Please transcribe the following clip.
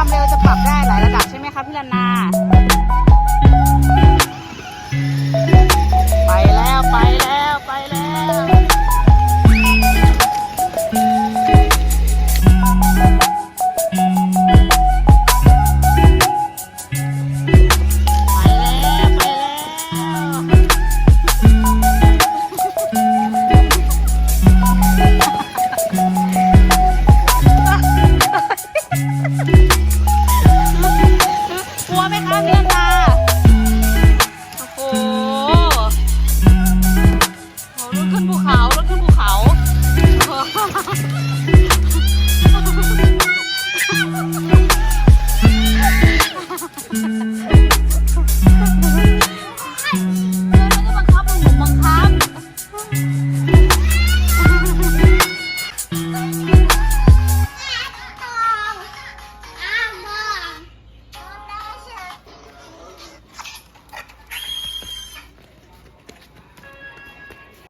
ความเร็วจะปรับได้หลายระดับใช่ไหมคะพี่ลานา ไปแล้วไปแล้วไปแล้วากเรื่อาโอ้โหโรถขึ้นภูเขาขึ้นภูเขา